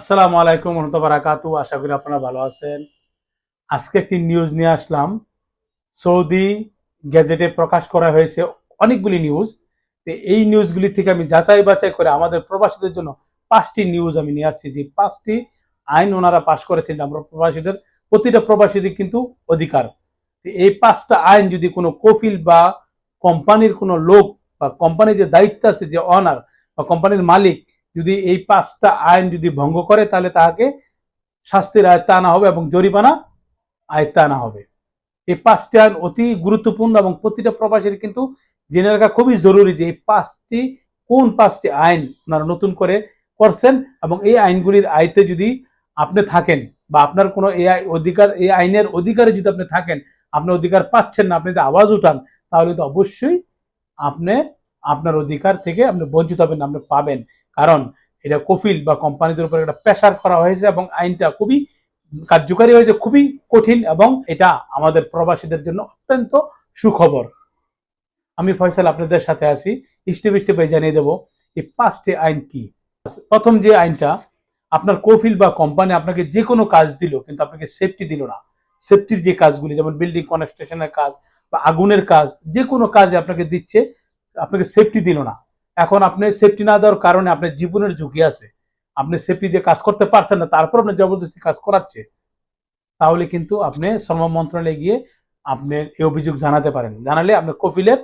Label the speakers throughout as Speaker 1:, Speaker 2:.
Speaker 1: আসসালামু আলাইকুম রহমতুল্লাহ বারাকাতু আশা করি আপনারা ভালো আছেন। আজকে একটি নিউজ নিয়ে আসলাম। সৌদি গ্যাজেটে প্রকাশ করা হয়েছে অনেকগুলি নিউজ তো এই নিউজগুলি থেকে আমি যাচাই বাছাই করে আমাদের প্রবাসীদের জন্য পাঁচটি নিউজ আমি নিয়ে আসছি। যে পাঁচটি আইন ওনারা পাশ করেছেন আমরা প্রবাসীদের, প্রতিটা প্রবাসীদের কিন্তু অধিকার। এই পাঁচটা আইন যদি কোনো কফিল বা কোম্পানির কোনো লোক বা কোম্পানির যে দায়িত্ব আছে, যে অনার বা কোম্পানির মালিক যদি এই পাঁচটা আইন যদি ভঙ্গ করে, তাহলে তাকে শাস্তির আয়ত্তে আনা হবে এবং জরিমানা আয়ত্তে আনা হবে। এই পাঁচটি আইন অতি গুরুত্বপূর্ণ এবং প্রতিটা প্রবাসীর কিন্তু জেনে রাখা খুবই জরুরি যে এই পাঁচটি, কোন পাঁচটি আইন ওনারা নতুন করে করছেন এবং এই আইনগুলির আয়তে যদি আপনি থাকেন বা আপনার কোনো এই আই- অধিকার, এই আইনের অধিকারে যদি আপনি থাকেন, আপনি অধিকার পাচ্ছেন না, আপনি যদি আওয়াজ উঠান, তাহলে তো অবশ্যই আপনি, আপনার অধিকার থেকে আপনি বঞ্চিত হবেন আপনি পাবেন। কারণ এটা কফিল বা কোম্পানিদের উপর একটা প্রেশার করা হয়েছে এবং আইনটা খুবই কার্যকারী হয়েছে, খুবই কঠিন এবং এটা আমাদের প্রবাসীদের জন্য অত্যন্ত সুখবর। আমি ফয়সাল আপনাদের সাথে আছি। স্টেপ স্টেপে জানিয়ে দেবো এই পাঁচটি আইন কি। প্রথম যে আইনটা, আপনার কফিল বা কোম্পানি আপনাকে যে কোনো কাজ দিল, কিন্তু আপনাকে সেফটি দিল না। সেফটির যে কাজগুলি, যেমন বিল্ডিং কনস্ট্রাকশনের কাজ বা আগুনের কাজ, যে কোনো কাজে আপনাকে দিচ্ছে, আপনাকে সেফটি দিল না। এখন আপনি সেফটি না দেওয়ার কারণে আপনার জীবনের ঝুঁকি আছে। আপনি সেফটি দিয়ে কাজ করতে পারছেন না, তারপর আপনি জবরদস্তি কাজ করাচ্ছে। তাহলে কিন্তু আপনি শ্রম মন্ত্রণালয়ে গিয়ে আপনি এই অভিযোগ জানাতে পারেন। জানালে আপনার কফিলের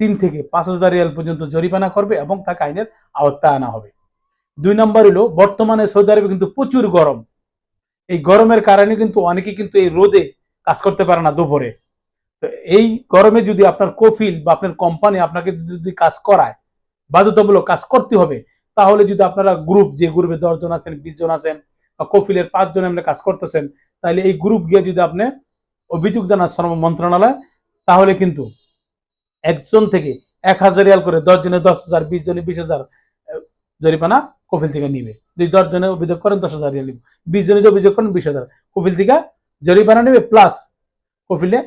Speaker 1: তিন থেকে পাঁচ হাজার রিয়াল পর্যন্ত জরিমানা করবে এবং তাকে আইনের আওতায় আনা হবে। দুই নম্বর হলো, বর্তমানে সৌদি আরবে কিন্তু প্রচুর গরম। এই গরমের কারণে কিন্তু অনেকে কিন্তু এই রোদে কাজ করতে পারে না দুপুরে। তো এই গরমে যদি আপনার কফিল বা আপনার কোম্পানি আপনাকে যদি কাজ করায় বাধ্যতামূলক কাজ করতে হবে, তাহলে যদি আপনারা গ্রুপ যে গ্রুপে দশজন আছেন, বিশ জন আছেন বা কফিলের পাঁচজন আপনি কাজ করতেছেন, তাহলে এই গ্রুপ গিয়ে যদি আপনি অভিযোগ জানান শ্রম মন্ত্রণালয়, তাহলে কিন্তু একজন থেকে এক হাজার রিয়াল করে দশ জনে দশ হাজার, বিশ জনে বিশ হাজার জরিমানা কফিল থেকে নিবে। যদি দশ জনে অভিযোগ করেন দশ হাজার রিয়াল নিবে। বিশ জনে যদি অভিযোগ করেন বিশ হাজার, কফিল থেকে জরিমানা নেবে প্লাস কফিলে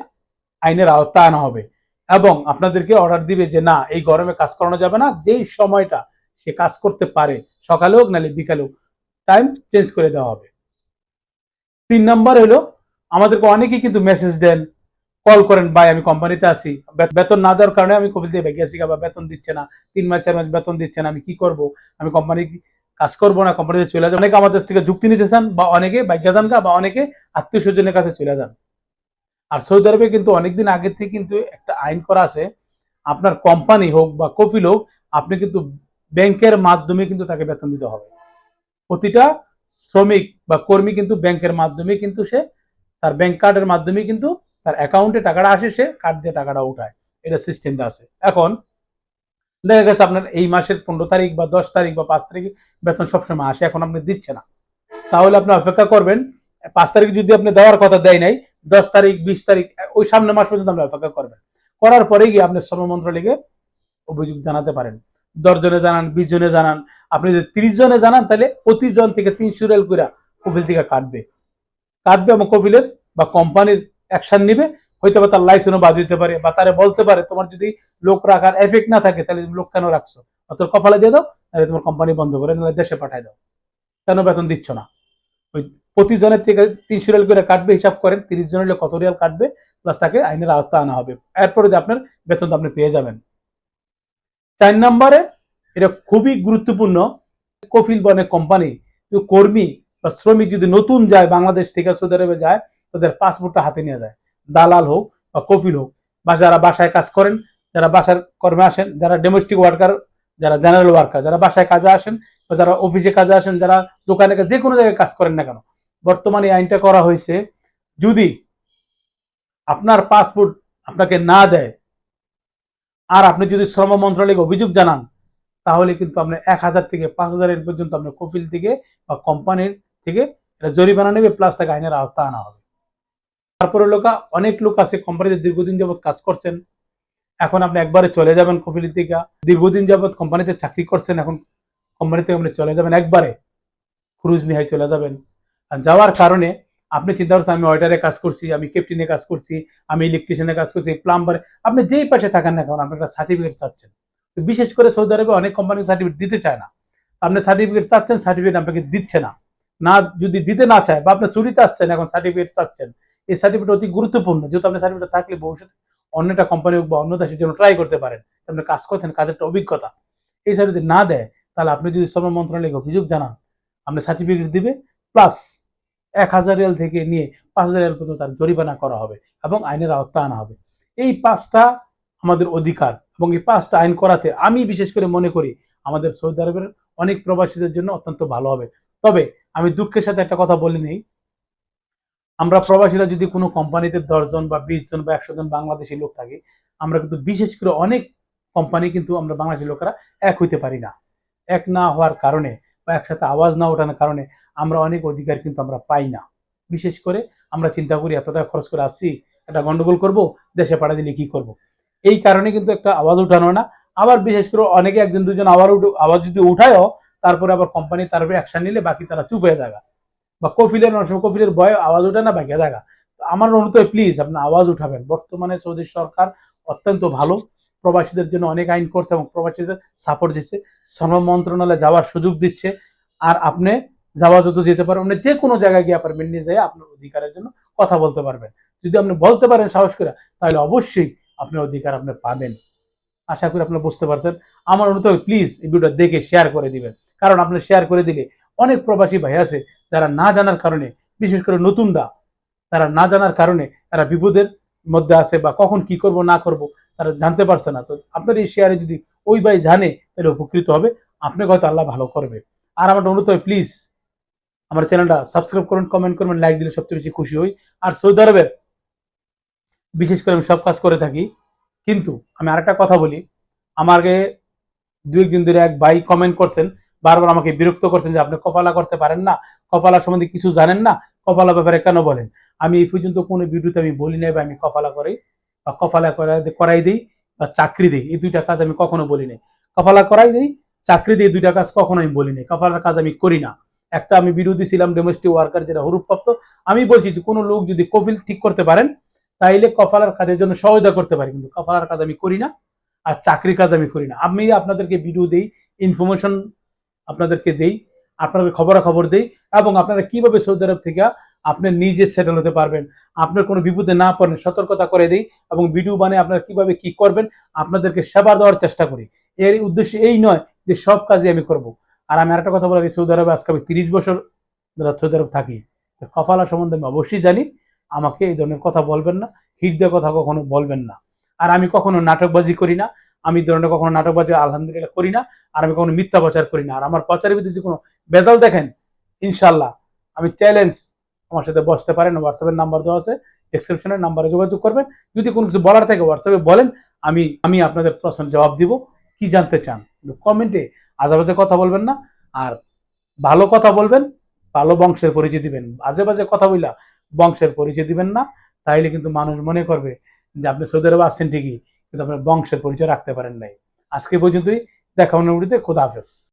Speaker 1: আইনের আওতা আনা হবে। এবং আপনাদেরকে অর্ডার দিবে যে, না, এই গরমে কাজ করানো যাবে না। যেই সময়টা সে কাজ করতে পারে, সকালে হোক নাহলে বিকালে হোক টাইম চেঞ্জ করে দেওয়া হবে। তিন নাম্বার হলো, আমাদেরকে অনেকেই কিন্তু মেসেজ দেন কল করেন, ভাই, আমি কোম্পানিতে আসি বেতন না দেওয়ার কারণে আমি কবিতে ভেগে আসি বা বেতন দিচ্ছে না। তিন মাস, চার মাস বেতন দিচ্ছে না, আমি কি করব? আমি কোম্পানি কাজ করব না কোম্পানিতে চলে যাব। অনেকে আমাদের থেকে যুক্তি নিতে চান, বা অনেকে, ভাগ্যা যান বা অনেকে আত্মীয় স্বজনের কাছে চলে যান। আর সৌদি আরবে কিন্তু অনেকদিন আগের থেকে কিন্তু একটা আইন করা আছে, আপনার কোম্পানি হোক বা কফিল হোক আপনি কিন্তু ব্যাংকের মাধ্যমে কিন্তু তাকে বেতন দিতে হবে। প্রতিটা শ্রমিক বা কর্মী কিন্তু ব্যাংকের মাধ্যমে কিন্তু সে তার ব্যাংক কার্ডের মাধ্যমে কিন্তু তার অ্যাকাউন্টে টাকাটা আসে, সে কার্ড দিয়ে টাকাটা উঠায়। এটা সিস্টেমটা আছে। এখন দেখা গেছে আপনার এই মাসের পনেরো তারিখ বা দশ তারিখ বা পাঁচ তারিখ বেতন সবসময় আসে, এখন আপনি দিচ্ছে না। তাহলে আপনি অপেক্ষা করবেন, পাঁচ তারিখ যদি আপনি দেওয়ার কথা দেয় নাই দশ তারিখ, বিশ তারিখ, ওই সামনে মাস পর্যন্ত আপনি অপেক্ষা করবেন। করার পরে গিয়ে আপনি শ্রম মন্ত্রণালয়কে অভিযোগ জানাতে পারেন। দশ জনে জানান, বিশ জনে জানান। আপনি যদি তিরিশ জনে জানান, তাহলে প্রতি জন থেকে তিনশো রেল করে কফিল থেকে কাটবে। কাটবে এবং কফিলের বা কোম্পানির অ্যাকশন নিবে। হয়তো বা তার লাইসেন্সও বাদ দিতে পারে বা তারা বলতে পারে, তোমার যদি লোক রাখার এফেক্ট না থাকে, তাহলে লোক কেন রাখছো? তোর কপালে দিয়ে দাও তাহলে তোমার কোম্পানি বন্ধ করে দেশে পাঠায় দাও। কেন বেতন দিচ্ছ না? ওই প্রতিজনের থেকে তিনশো রিয়াল করে কাটবে, হিসাব করেন, তিরিশ জনের কত রিয়াল কাটবে প্লাস তাকে আইনের আওতা আনা হবে। এরপরে আপনার বেতন আপনি পেয়ে যাবেন। চার নম্বরে, এটা খুবই গুরুত্বপূর্ণ, কফিল বনে কোম্পানি কর্মী বা শ্রমিক যদি নতুন যায়, বাংলাদেশ থেকে সৌদি আরবে যায়, তাদের পাসপোর্টটা হাতে নিয়ে যায়। দালাল হোক বা কফিল হোক, বা যারা বাসায় কাজ করেন, যারা বাসার কর্মে আসেন, যারা ডোমেস্টিক ওয়ার্কার যারা জেনারেল ওয়ার্কার যারা বাসায় কাজে আসেন, বা যারা অফিসে কাজে আসেন, যারা দোকানে, যে কোনো জায়গায় কাজ করেন না কেন বর্তমানে আইনটা করা হয়েছে, যদি আপনার পাসপোর্ট আপনাকে না দেয়, আর আপনি যদি শ্রম মন্ত্রণালয়কে অভিযোগ জানান, তাহলে কিন্তু আপনি এক হাজার থেকে পাঁচ হাজারের পর্যন্ত আপনার কফিল থেকে বা কোম্পানির থেকে এটা জরিমানা নেবে, প্লাস তাকে আইনের আওতা আনা হবে। তারপরে লোকা, অনেক লোক আছে, কোম্পানিতে দীর্ঘদিন যাবৎ কাজ করছেন, এখন আপনি একবারে চলে যাবেন কফিল থেকে। দীর্ঘদিন যাবৎ কোম্পানিতে চাকরি করছেন, এখন কোম্পানিতে আপনি চলে যাবেন একবারে, ক্রুজ নিয়ে চলে যাবেন। যাওয়ার কারণে আপনি চিন্তা করছেন, আমি ওয়েটারে কাজ করছি, আমি ক্যাপ্টেনে কাজ করছি, আমি ইলেকট্রিশিয়ানে কাজ করছি প্লাম্বারে আপনি যেই পাশে থাকেন না কারণ আপনি একটা সার্টিফিকেট চাচ্ছেন। তো বিশেষ করে সৌদি আরবে অনেক কোম্পানি সার্টিফিকেট দিতে চায় না। আপনি সার্টিফিকেট চাচ্ছেন সার্টিফিকেট আপনাকে দিচ্ছে না। না, যদি দিতে না চায় বা আপনি চুরিতে আসছেন, এখন সার্টিফিকেট চাচ্ছেন, এই সার্টিফিকেট অতি গুরুত্বপূর্ণ। যেহেতু আপনি সার্টিফিকেট থাকলে ভবিষ্যতে অন্য একটা কোম্পানি হোক বা অন্য দেশের জন্য ট্রাই করতে পারেন আপনি কাজ করছেন, কাজের একটা অভিজ্ঞতা। এই সার্টিফিকেট না দেয়, তাহলে আপনি যদি শ্রম মন্ত্রণালয়কে অভিযোগ জানান, আপনি সার্টিফিকেট দিবে প্লাস এক হাজার রিয়াল থেকে নিয়ে পাঁচ হাজার রিয়াল পর্যন্ত তার জরিমানা করা হবে এবং আইনের আওতা আনা হবে। এই পাঁচটা আমাদের অধিকার এবং এই পাঁচটা আইন করাতে আমি বিশেষ করে মনে করি আমাদের সৌদি আরবের অনেক প্রবাসীদের জন্য অত্যন্ত ভালো হবে। তবে আমি দুঃখের সাথে একটা কথা বলে নেই। আমরা প্রবাসীরা যদি কোনো কোম্পানিতে দশজন বা বিশ জন বা একশো জন বাংলাদেশি লোক থাকি, আমরা কিন্তু বিশেষ করে অনেক কোম্পানি কিন্তু আমরা বাংলাদেশি লোকেরা এক হইতে পারি না। এক না হওয়ার কারণে বা একসাথে আওয়াজ না ওঠানোর কারণে আমরা অনেক অধিকার কিন্তু আমরা পাই না। বিশেষ করে আমরা চিন্তা করি এতটা খরচ করে আসছি, একটা গন্ডগোল করব, দেশে পাড়া দিলে কি করব? এই কারণে কিন্তু একটা আওয়াজ উঠানো না। আবার বিশেষ করে অনেকে একজন, দুজন আবার আওয়াজ যদি উঠায়ও, তারপরে আবার কোম্পানি তার উপরে অ্যাকশন নিলে বাকি তারা চুপ হয়ে যাবে। বা কফিলের অনেক কফিলের ভয়ে আওয়াজ ওঠে না, বাকি জায়গা আমার অনুরোধ প্লিজ আপনি আওয়াজ উঠাবেন। বর্তমানে সৌদি সরকার অত্যন্ত ভালো। প্রবাসীদের জন্য অনেক আইন করছে এবং প্রবাসীদের সাপোর্ট দিচ্ছে। শ্রম মন্ত্রণালয়ে যাওয়ার সুযোগ দিচ্ছে। আর আপনি যাওয়া যত যেতে পারেন, আপনি যে কোনো জায়গায় গিয়ে অ্যাপার্টমেন্ট নিয়ে যেয়ে আপনার অধিকারের জন্য কথা বলতে পারবেন। যদি আপনি বলতে পারেন সাহস করে, তাহলে অবশ্যই আপনার অধিকার আপনি পাবেন। আশা করি আপনি বুঝতে পারছেন। আমার অনুরোধ প্লিজ এই ভিডিওটা দেখে শেয়ার করে দিবেন। কারণ আপনি শেয়ার করে দিলে অনেক প্রবাসী ভাই আছে যারা না জানার কারণে, বিশেষ করে নতুনরা, তারা না জানার কারণে তারা বিপদের মধ্যে আছে বা কখন কি করব, না করব তারা জানতে পারছে না। তো আপনার এই শেয়ারে যদি ওই ভাই জানে, তাহলে উপকৃত হবে। আপনাকে হয়তো আল্লাহ ভালো করবে। আর আমার অনুরোধ হয় প্লিজ আমার চ্যানেলটা সাবস্ক্রাইব করুন কমেন্ট করবেন লাইক দিলে সবচেয়ে বেশি খুশি হই। আর সৌদি আরবের, বিশেষ করে আমি সব কাজ করে থাকি। কিন্তু আমি আরেকটা কথা বলি, আমাকে দু একদিন ধরে এক ভাই কমেন্ট করছেন, বারবার আমাকে বিরক্ত করছেন যে আপনি কপালা করতে পারেন না কপালা সম্বন্ধে কিছু জানেন না কপালা ব্যাপারে কেন বলেন? আমি এই পর্যন্ত কোনো ভিডিওতে আমি বলি নাই বা আমি কপালা করি। বা কপালা করাই- দিই বা চাকরি দিই, এই দুইটা কাজ আমি কখনো বলি নাই কপালা করাই দিই, চাকরি দিই দুইটা কাজ কখনো আমি বলি নাই কফালার কাজ আমি করি না। একটা আমি ভিডিও দিছিলাম ডোমেস্টিক ওয়ার্কার যেটা হরুপ্রাপ্ত আমি বলছি যে কোনো লোক যদি কপিল ঠিক করতে পারেন, তাইলে কফালার কাজের জন্য সহায়তা করতে পারি। কিন্তু কফালার কাজ আমি করি না আর চাকরি কাজ আমি করি না। আমি আপনাদেরকে ভিডিও দিই ইনফরমেশন আপনাদেরকে দেই আপনাদের খবরাখবর দেই, এবং আপনারা কীভাবে সৌদি আরব থেকে আপনি নিজে সেটেল হতে পারবেন। আপনার কোনো বিপদে না পড়েন, সতর্কতা করে দিই এবং ভিডিও বানিয়ে আপনারা কীভাবে কি করবেন আপনাদেরকে সেবা দেওয়ার চেষ্টা করি। এর উদ্দেশ্য এই নয় যে সব কাজই আমি করব। আর আমি আরেকটা কথা বলি সৌদি আরবে আজকে আমি তিরিশ বছর সৌদি আরব থাকি। তো কপালা সম্বন্ধে আমি অবশ্যই জানি, আমাকে এই ধরনের কথা বলবেন না, হিট দিয়ে কথা কখনো বলবেন না। আর আমি কখনো নাটকবাজি করি না, আমি ধরনের কখনো নাটকবাজি আলহামদুলিল্লাহ করি না, আর আমি কখনো মিথ্যা প্রচার করি না। আর আমার প্রচারের ভিত্তিতে যদি কোনো বেজাল দেখেন ইনশাল্লাহ আমি চ্যালেঞ্জ আমার সাথে বসতে পারেন হোয়াটসঅ্যাপের নাম্বার দেওয়া আছে ডিসক্রিপশনের নাম্বারে যোগাযোগ করবেন। যদি কোনো কিছু বলার থাকে হোয়াটসঅ্যাপে বলেন, আমি আমি আপনাদের প্রশ্ন জবাব দিব, কি জানতে চান? কমেন্টে আজেবাজে কথা বলবেন না, আর ভালো কথা বলবেন, ভালো বংশের পরিচয় দিবেন। আজে বাজে কথা বইলা বংশের পরিচয় দিবেন না, তাইলে কিন্তু মানুষ মনে করবে যে আপনি সৌদি আরবে আসছেন ঠিকই, কিন্তু আপনার বংশের পরিচয় রাখতে পারেন নাই। আজকে পর্যন্তই, দেখা অনুভূতিতে খোদা হাফেজ।